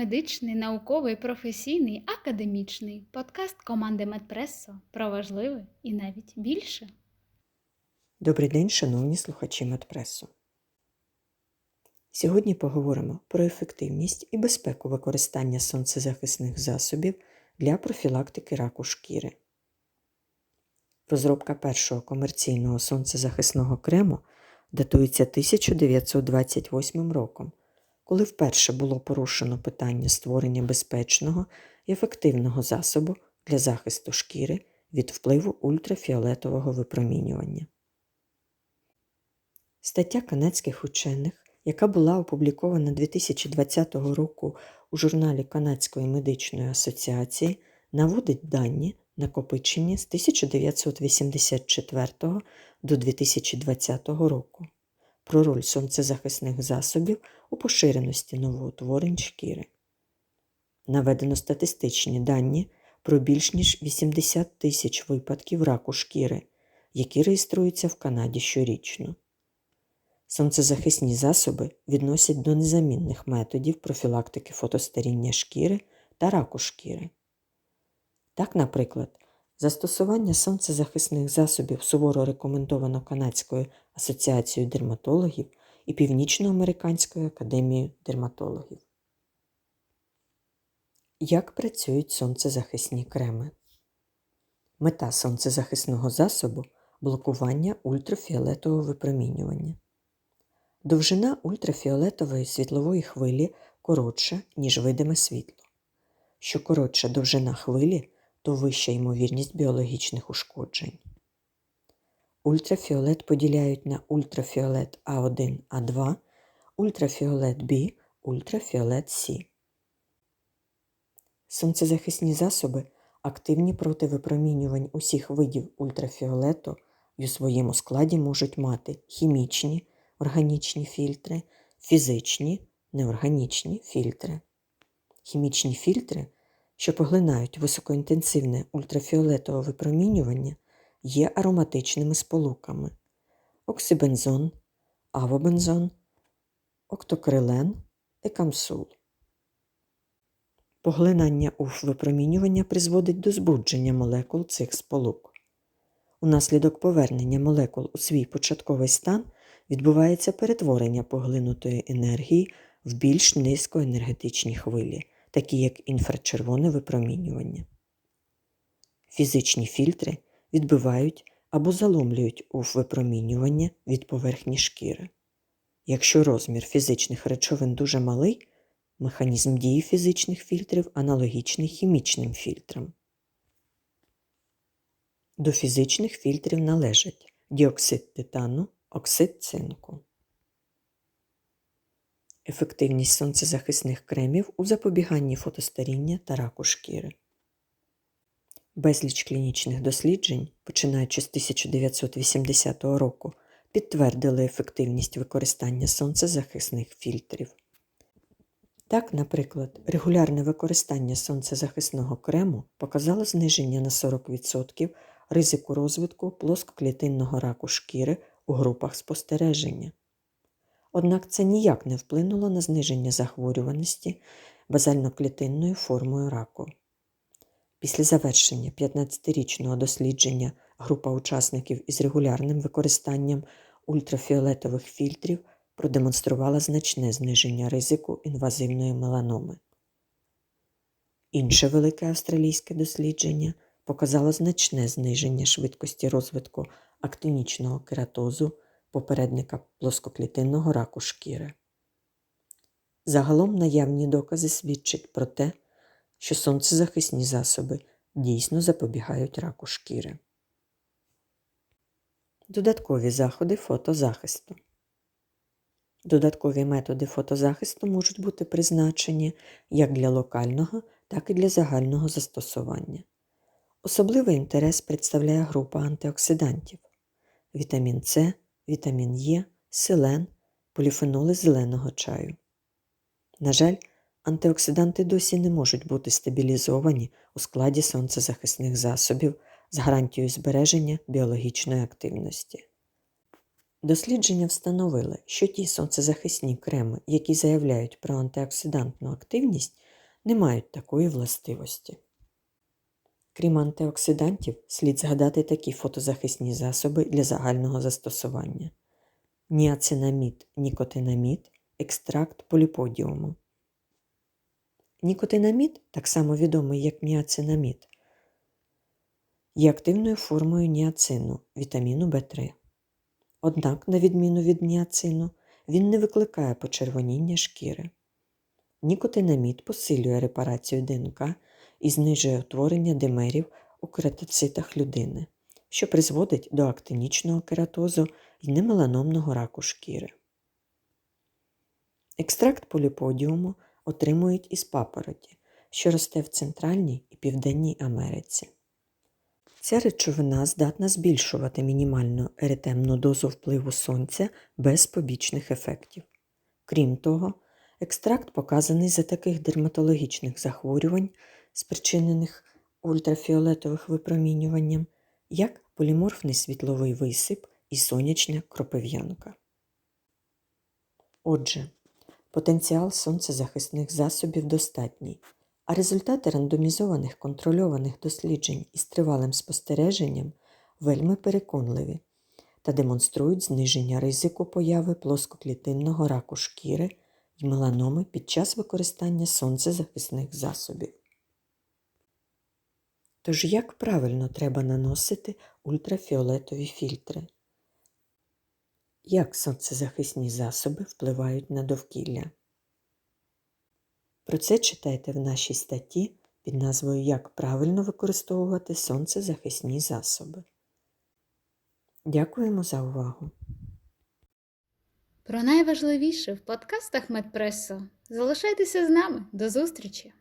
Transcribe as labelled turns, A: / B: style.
A: медичний, науковий, професійний, академічний подкаст команди Медпресо про важливе і навіть більше.
B: Добрий день, шановні слухачі Медпресу. Сьогодні поговоримо про ефективність і безпеку використання сонцезахисних засобів для профілактики раку шкіри. Розробка першого комерційного сонцезахисного крему датується 1928 роком, коли вперше було порушено питання створення безпечного і ефективного засобу для захисту шкіри від впливу ультрафіолетового випромінювання. Стаття канадських учених, яка була опублікована 2020 року у журналі Канадської медичної асоціації, наводить дані, накопичені з 1984 до 2020 року про роль сонцезахисних засобів у поширеності новоутворень шкіри. Наведено статистичні дані про більш ніж 80 тисяч випадків раку шкіри, які реєструються в Канаді щорічно. Сонцезахисні засоби відносять до незамінних методів профілактики фотостаріння шкіри та раку шкіри. Так, наприклад, застосування сонцезахисних засобів суворо рекомендовано Канадською асоціацією дерматологів і Північноамериканською академією дерматологів. Як працюють сонцезахисні креми? Мета сонцезахисного засобу блокування ультрафіолетового випромінювання. Довжина ультрафіолетової світлової хвилі коротша, ніж видиме світло. Що коротша довжина хвилі, то вища ймовірність біологічних ушкоджень. Ультрафіолет поділяють на ультрафіолет А1, А2, ультрафіолет Б, ультрафіолет С. Сонцезахисні засоби активні проти випромінювань усіх видів ультрафіолету і у своєму складі можуть мати хімічні, органічні фільтри, фізичні, неорганічні фільтри. Хімічні фільтри, що поглинають високоінтенсивне ультрафіолетове випромінювання, є ароматичними сполуками оксибензон, авобензон, октокрилен, екамсул. Поглинання УФ випромінювання призводить до збудження молекул цих сполук. Унаслідок повернення молекул у свій початковий стан відбувається перетворення поглинутої енергії в більш низькоенергетичні хвилі, такі як інфрачервоне випромінювання. Фізичні фільтри відбивають або заломлюють УФ випромінювання від поверхні шкіри. Якщо розмір фізичних речовин дуже малий, механізм дії фізичних фільтрів аналогічний хімічним фільтрам. До фізичних фільтрів належать діоксид титану, оксид цинку. Ефективність сонцезахисних кремів у запобіганні фотостаріння та раку шкіри. Безліч клінічних досліджень, починаючи з 1980 року, підтвердили ефективність використання сонцезахисних фільтрів. Так, наприклад, регулярне використання сонцезахисного крему показало зниження на 40% ризику розвитку плоскоклітинного раку шкіри у групах спостереження. Однак це ніяк не вплинуло на зниження захворюваності базальноклітинною формою раку. Після завершення 15-річного дослідження група учасників із регулярним використанням ультрафіолетових фільтрів продемонструвала значне зниження ризику інвазивної меланоми. Інше велике австралійське дослідження показало значне зниження швидкості розвитку актинічного кератозу попередника плоскоклітинного раку шкіри. Загалом наявні докази свідчать про те, що сонцезахисні засоби дійсно запобігають раку шкіри. Додаткові заходи фотозахисту. Додаткові методи фотозахисту можуть бути призначені як для локального, так і для загального застосування. Особливий інтерес представляє група антиоксидантів вітамін С, вітамін Е, селен, поліфеноли зеленого чаю. На жаль, антиоксиданти досі не можуть бути стабілізовані у складі сонцезахисних засобів з гарантією збереження біологічної активності. Дослідження встановили, що ті сонцезахисні креми, які заявляють про антиоксидантну активність, не мають такої властивості. Крім антиоксидантів, слід згадати такі фотозахисні засоби для загального застосування: ніацинамід, нікотинамід, екстракт поліподіуму. Нікотинамід, так само відомий як ніацинамід, є активною формою ніацину, вітаміну В3. Однак, на відміну від ніацину, він не викликає почервоніння шкіри. Нікотинамід посилює репарацію ДНК і знижує утворення димерів у кератоцитах людини, що призводить до актинічного кератозу і немеланомного раку шкіри. Екстракт поліподіуму отримують із папороті, що росте в Центральній і Південній Америці. Ця речовина здатна збільшувати мінімальну еретемну дозу впливу сонця без побічних ефектів. Крім того, екстракт показаний за таких дерматологічних захворювань, спричинених ультрафіолетових випромінюванням, як поліморфний світловий висип і сонячна кропив'янка. Отже, потенціал сонцезахисних засобів достатній, а результати рандомізованих контрольованих досліджень із тривалим спостереженням вельми переконливі та демонструють зниження ризику появи плоскоклітинного раку шкіри і меланоми під час використання сонцезахисних засобів. Тож як правильно треба наносити ультрафіолетові фільтри? Як сонцезахисні засоби впливають на довкілля? Про це читайте в нашій статті під назвою Як правильно використовувати сонцезахисні засоби. Дякуємо за увагу!
A: Про найважливіше в подкастах Медпресо. Залишайтеся з нами. До зустрічі!